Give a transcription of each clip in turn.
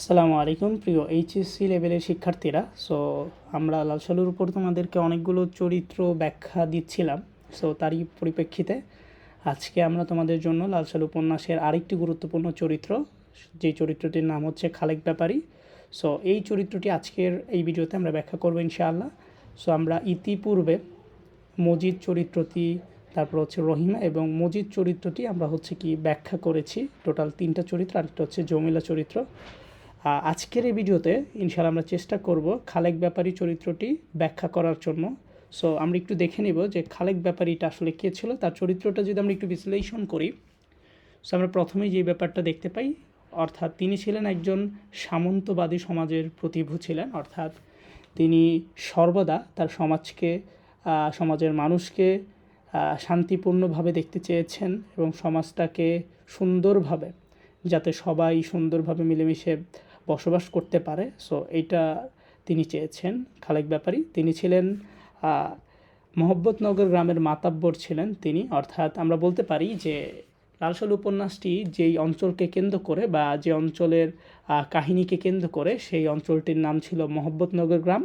আসসালামু আলাইকুম, প্রিয় এইচএসসি লেভেলের শিক্ষার্থীরা। সো আমরা লাল সালুর উপর তোমাদেরকে অনেকগুলো চরিত্র ব্যাখ্যা দিচ্ছিলাম। সো তারই পরিপ্রেক্ষিতে আজকে আমরা তোমাদের জন্য লাল সালু উপন্যাসের আরেকটি গুরুত্বপূর্ণ চরিত্র, যে চরিত্রটির নাম হচ্ছে খালেক ব্যাপারী। সো এই চরিত্রটি আজকের এই ভিডিওতে আমরা ব্যাখ্যা করব ইনশাআল্লাহ। সো আমরা ইতিপূর্বে মজিদ চরিত্রটি, তারপর হচ্ছে রহিমা এবং মজিদ চরিত্রটি আমরা হচ্ছে কি ব্যাখ্যা করেছি। টোটাল তিনটা চরিত্র, আরেকটা হচ্ছে জমিলা চরিত্র। আজকের এই ভিডিওতে ইনশাআল্লাহ আমরা চেষ্টা করব খালেক ব্যাপারী চরিত্রটি ব্যাখ্যা করার জন্য। সো আমরা একটু দেখে নিব যে খালেক ব্যাপারীটা আসলে কে ছিল, তার চরিত্রটা যদি আমরা একটু বিশ্লেষণ করি। সো আমরা প্রথমেই যে ব্যাপারটা দেখতে পাই, অর্থাৎ তিনি ছিলেন একজন সামন্তবাদী সমাজের প্রতিভূ ছিলেন, অর্থাৎ তিনি সর্বদা তার সমাজকে সমাজের মানুষকে শান্তিপূর্ণভাবে দেখতে চেয়েছেন এবং সমাজটাকে সুন্দরভাবে, যাতে সবাই সুন্দরভাবে মিলেমিশে বসবাস করতে পারে। সো এইটা তিনি চেয়েছেন, খালেক ব্যাপারী। তিনি ছিলেন মহব্বতনগর গ্রামের মাতাব্বর ছিলেন তিনি। অর্থাৎ আমরা বলতে পারি যে লালসাল উপন্যাসটি যেই অঞ্চলকে কেন্দ্র করে বা যে অঞ্চলের কাহিনীকে কেন্দ্র করে, সেই অঞ্চলটির নাম ছিল মহব্বতনগর গ্রাম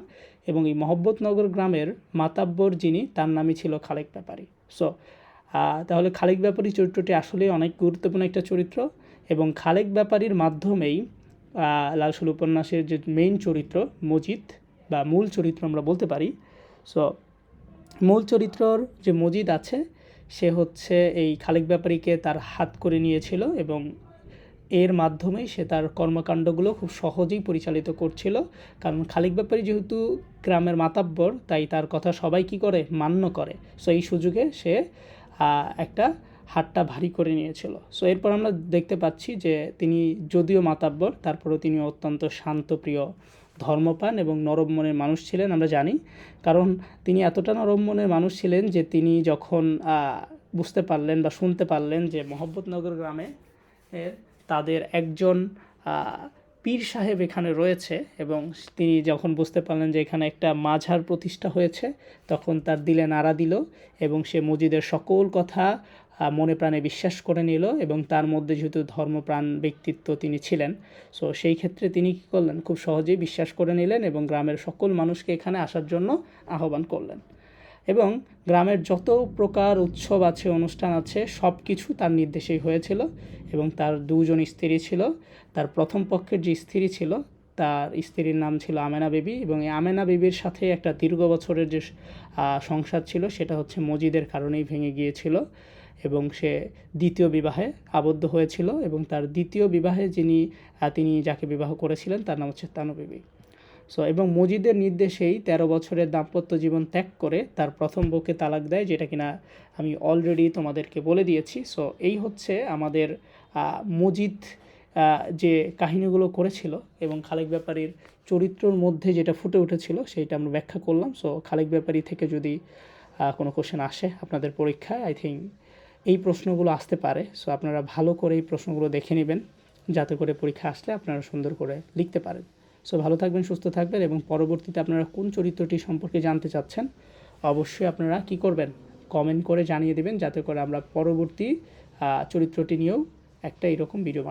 এবং এই মহব্বতনগর গ্রামের মাতাব্বর যিনি, তার নামই ছিল খালেক ব্যাপারী। সো তাহলে খালেক ব্যাপারী চরিত্রটি আসলে অনেক গুরুত্বপূর্ণ একটা চরিত্র এবং খালেক ব্যাপারীর মাধ্যমেই লালসাল উপন্যাসের যে মেইন চরিত্র, মজিদ, বা মূল চরিত্র আমরা বলতে পারি। সো মূল চরিত্রর যে মজিদ আছে, সে হচ্ছে এই খালেক ব্যাপারীকে তার হাত করে নিয়েছিল এবং এর মাধ্যমেই সে তার কর্মকাণ্ডগুলো খুব সহজেই পরিচালিত করছিল। কারণ খালিক ব্যাপারী যেহেতু গ্রামের মাতাব্বর, তাই তার কথা সবাই কি করে? মান্য করে। সো এই সুযোগে সে একটা হাতটা ভারী করে নিয়েছিল। সো এরপর আমরা দেখতে পাচ্ছি যে তিনি যদিও মাতাব্বর, তারপরেও তিনি অত্যন্ত শান্তপ্রিয় ধর্মপান এবং নরম মনের মানুষ ছিলেন আমরা জানি। কারণ তিনি এতটা নরম মনের মানুষ ছিলেন যে তিনি যখন বুঝতে পারলেন বা শুনতে পারলেন যে মোহাম্মদনগর গ্রামে তাদের একজন পীর সাহেব এখানে রয়েছে এবং তিনি যখন বুঝতে পারলেন যে এখানে একটা মাঝার প্রতিষ্ঠা হয়েছে, তখন তার দিলে নাড়া দিল এবং সে মসজিদের সকল কথা মনে প্রাণে বিশ্বাস করে নিল এবং তার মধ্যে যেহেতু ধর্মপ্রাণ ব্যক্তিত্ব তিনি ছিলেন সো সেই ক্ষেত্রে তিনি কী করলেন? খুব সহজেই বিশ্বাস করে নিলেন এবং গ্রামের সকল মানুষকে এখানে আসার জন্য আহ্বান করলেন। এবং গ্রামের যত প্রকার উৎসব আছে, অনুষ্ঠান আছে সব কিছু তার নির্দেশেই হয়েছিল এবং তার দুজন স্ত্রী ছিল। তার প্রথম পক্ষের যে স্ত্রী ছিল, তার স্ত্রীর নাম ছিল আমেনা বেবি এবং এই আমেনা বেবির সাথে একটা দীর্ঘ বছরের যে সংসার ছিল, সেটা হচ্ছে মজিদের কারণেই ভেঙে গিয়েছিল। এবং সে দ্বিতীয় বিবাহে আবদ্ধ হয়েছিল এবং তার দ্বিতীয় বিবাহে যিনি তিনি যাকে বিবাহ করেছিলেন তার নাম হচ্ছে তানু সো এবং মজিদের নির্দেশেই তেরো বছরের দাম্পত্য জীবন ত্যাগ করে তার প্রথম বউকে তালাক দেয়, যেটা কিনা আমি অলরেডি তোমাদেরকে বলে দিয়েছি। সো এই হচ্ছে আমাদের মজিদ যে কাহিনীগুলো করেছিল এবং খালেক ব্যাপারীর চরিত্রর মধ্যে যেটা ফুটে উঠেছিল সেইটা আমরা ব্যাখ্যা করলাম। সো খালেক ব্যাপারী থেকে যদি কোনো কোশ্চেন আসে আপনাদের পরীক্ষায় আই থিঙ্ক এই প্রশ্নগুলো আসতে পারে সো আপনারা ভালো করে এই প্রশ্নগুলো দেখে নেবেন, যাতে করে পরীক্ষা আসলে আপনারা সুন্দর করে লিখতে পারেন। সো ভালো থাকবেন, সুস্থ থাকবেন এবং পরবর্তীতে আপনারা কোন চরিত্রটি সম্পর্কে জানতে চাচ্ছেন, অবশ্যই আপনারা কি করবেন কমেন্ট করে জানিয়ে দেবেন, যাতে করে আমরা পরবর্তী চরিত্রটি নিয়েও একটা এরকম ভিডিও